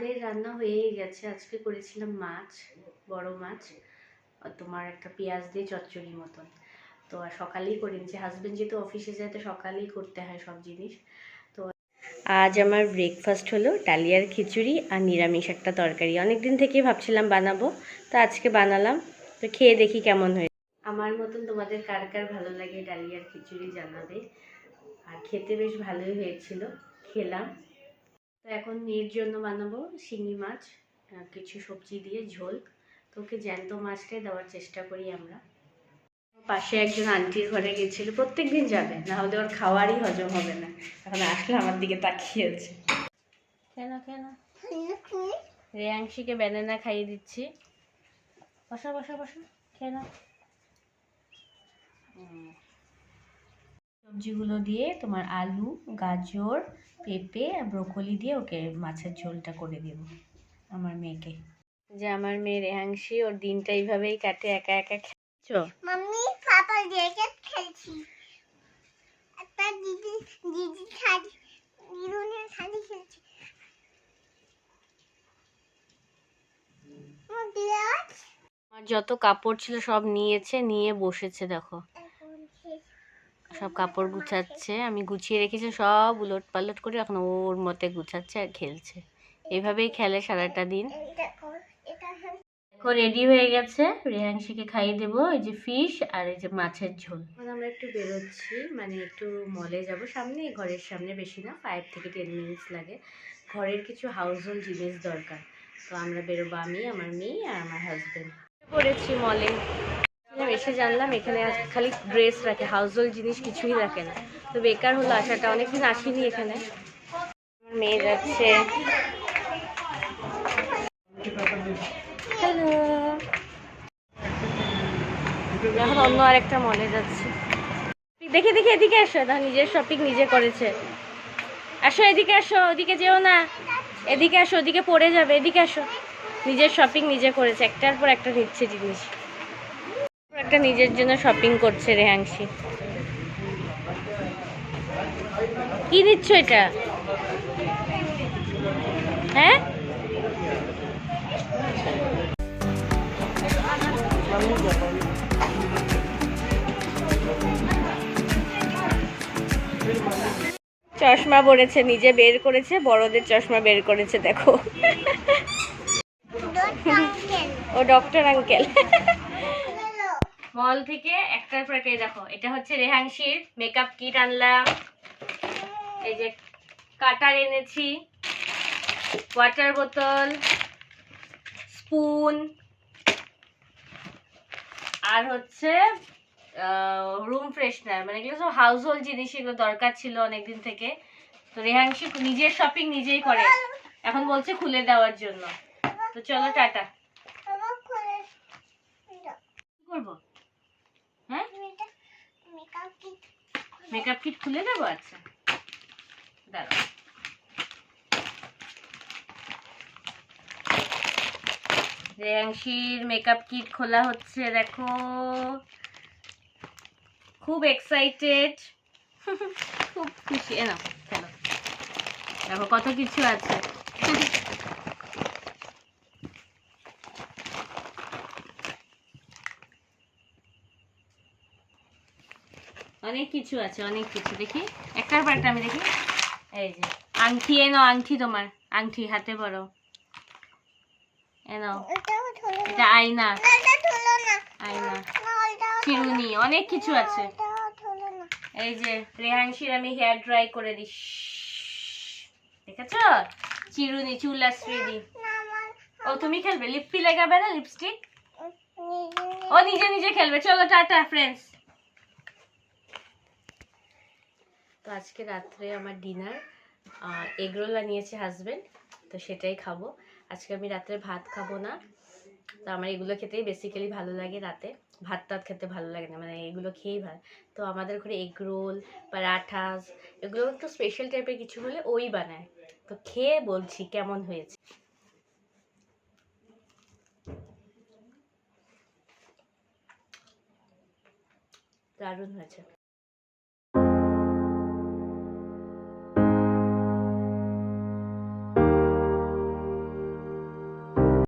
আমাদের রান্না হয়েই গেছে। আজকে করেছিলাম মাছ, বড় মাছ তোমার একটা পেঁয়াজ দিয়ে চচ্চড়ি মতন। তো আর সকালেই করে নিয়েছি হাজবেন্ড যেহেতু অফিসে যায়, তো সকালেই করতে হয় সব জিনিস। তো আজ আমার ব্রেকফাস্ট হলো ডালিয়ার খিচুড়ি আর নিরামিষ একটা তরকারি। অনেক দিন থেকেই ভাবছিলাম বানাবো, তো আজকে বানালাম। তো খেয়ে দেখি কেমন হয়েছে। আমার মতন তোমাদের কার কার ভালো লাগে ডালিয়ার খিচুড়ি জানাবে? আর খেতে বেশ ভালোই হয়েছিল। খেলাম। তো এখন মেয়ের জন্য বানাবো শিঙি মাছ কিছু সবজি দিয়ে ঝোল। তো ওকে জ্যান্ত মাছটাই দেওয়ার চেষ্টা করি আমরা। পাশে একজন আন্টির ঘরে গেছিল প্রত্যেক দিন যাবে না হলে ওর খাওয়ারই হজম হবে না। এখন আসলে আমার দিকে তাকিয়েছে। কেন কেন? রেয়াংশিকে ব্যানানা খাইয়ে দিচ্ছি। বসা বসা বসা। কেন সবজিগুলো দিয়ে তোমার আলু গাজর পেঁপে আর ব্রোকলি দিয়ে ওকে মাছের ঝোলটা করে দেবো আমার মেয়েকে। যে আমার মেয়ে রেহাংশি ওর দিনটা এইভাবেই কাটে একা একা খেয়েছো মাম্মি পাপা ক্রিকেট খেলছি। একটা দিদি দিদি শাড়ি দিদুনের শাড়ি খেলছি। আমার যত কাপড় ছিল সব নিয়েছে নিয়ে বসেছে দেখো। সব কাপড় গুছাচ্ছে আমি গুছিয়ে রেখেছি সব উলট পালট করে এখন ওর মতে গুছাচ্ছে আর খেলছে। এইভাবেই খেলে সারাটা দিন। এখন রেডি হয়ে গেছে। রেহাংশিকে খাইয়ে দেবো এই যে ফিশ আর এই যে মাছের ঝোল। আমরা একটু বেরোচ্ছি মানে একটু মলে যাব। সামনে ঘরের সামনে বেশি না ফাইভ থেকে টেন মিনিটস লাগে। ঘরের কিছু হাউস হোল্ড জিনিস দরকার। তো আমরা বেরোবো আমি আমার মেয়ে আর আমার হাজবেন্ড পড়েছি মলে এসে জানলাম, এখানে খালি ড্রেস রাখে হাউস হোল্ড জিনিস কিছুই রাখে না। তো বেকার হলো, আসাটা অনেকদিন আসিনি এখানে। মেয়ে যাচ্ছে। হ্যালো। এখন অন্য আরেকটা মলে যাচ্ছি। দেখে দেখে এদিকে আসো না, নিজের শপিং নিজে করেছে। আসো এদিকে আসো ওদিকে যেও না। এদিকে আসো ওদিকে পড়ে যাবে, এদিকে আসো নিজের শপিং নিজে করেছে, একটার পর একটা নিচ্ছে জিনিস। একটা নিজের জন্য শপিং করছে রেহাংশি কি নিচ্ছ এটা? হ্যাঁ? চশমা পরেছে নিজে বের করেছে বড়দের চশমা বের করেছে দেখো। ও ডক্টর আঙ্কেল। মল থেকে একটার পর একটা দেখো, এটা হচ্ছে রেহাংশির মেকআপ কিট আনলাম। এই যে কাটার এনেছি ওয়াটার বোতল স্পুন আর হচ্ছে রুম ফ্রেশনার মানে এগুলো সব হাউস হোল্ড জিনিস, এগুলো দরকার ছিল অনেকদিন থেকে। তো রেহাংশি নিজের শপিং নিজেই করে। এখন বলছে খুলে দেওয়ার জন্য। তো চলো টাটা। করব? মেকআপ কিট খুলে দেবো আচ্ছা। দাঁড়াও। রেয়াংশির মেকআপ কিট খোলা হচ্ছে, দেখো। খুব এক্সাইটেড খুব খুশি। নাও চলো দেখো কত কিছু আছে। অনেক কিছু আছে, অনেক কিছু। দেখি, একটার পর একটা আমি দেখি। এই যে আংটি এনো আংটি তোমার। আংটি হাতে বড় এনো এটা আয়না। আয়না। চিরুনি, অনেক কিছু আছে। এই যে, রেহাংশির আমি হেয়ার ড্রাই করে দিস। দেখেছ? চিরুনি, চুল আশ্রয় দি না আমার ও, তুমি খেলবে? লিপি লাগাবে না লিপস্টিক? ও, নিজে নিজে খেলবে। চলো, টাটা ফ্রেন্ডস তো আজকে রাত্রে আমার ডিনার এগরোল আনিয়েছে হাজবেন্ড তো সেটাই খাব। আজকে আমি রাত্রে ভাত খাব না। তো আমার এগুলো খেতেই বেসিক্যালি ভালো লাগে রাতে। ভাত টাত খেতে ভালো লাগে না মানে এগুলো খেয়েই ভালো। তো আমাদের ঘরে এগ রোল পরাঠাস, এগুলো একটু স্পেশাল টাইপের কিছু হলে ওই বানায়। তো খেয়ে বলছি কেমন হয়েছে। দারুণ হয়েছে।